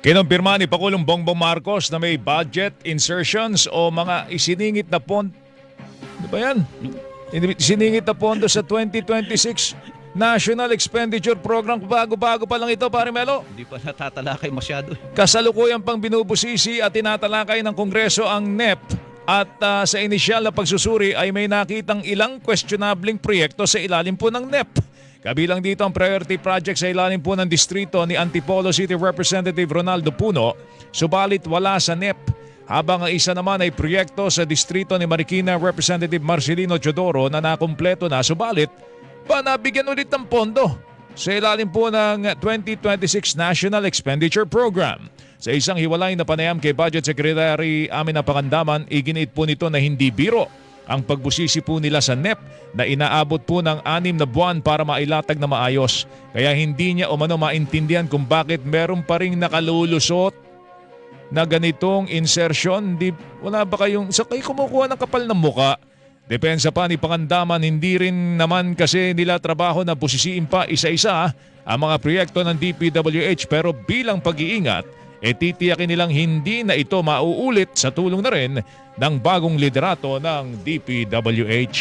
Kinumpirma ni Pangulong Bongbong Marcos na may budget insertions o mga isiningit na pond. Di ba yan? Isiningit na pondo sa 2026 National Expenditure Program. Bago-bago pa lang ito, pare Melo. Hindi pa natatalakay masyado. Kasalukuyan pang binubusisi at tinatalakay ng Kongreso ang NEP at ah, sa inisyal na pagsusuri ay may nakitang ilang questionabling proyekto sa ilalim po ng NEP. Kabilang dito ang priority project sa ilalim po ng distrito ni Antipolo City Representative Ronaldo Puno, subalit wala sa NEP. Habang ang isa naman ay proyekto sa distrito ni Marikina Representative Marcelino Chodoro na nakumpleto na, subalit pa nabigyan ulit ng pondo sa ilalim po ng 2026 National Expenditure Program. Sa isang hiwalay na panayam kay Budget Secretary Amin Apakandaman, iginiit po nito na hindi biro ang pagbusisi po nila sa NEP na inaabot po ng anim na buwan para mailatag na maayos. Kaya hindi niya umano maintindihan kung bakit meron pa rin nakalulusot na ganitong insertion. Di, wala ba kayong, sa kayo kumukuha ng kapal ng muka? Depensa pa ni Pangandaman, hindi rin naman kasi nila trabaho na busisiin pa isa-isa ang mga proyekto ng DPWH pero bilang pag-iingat, e titiyakin nilang hindi na ito mauulit sa tulong na rin ng bagong liderato ng DPWH.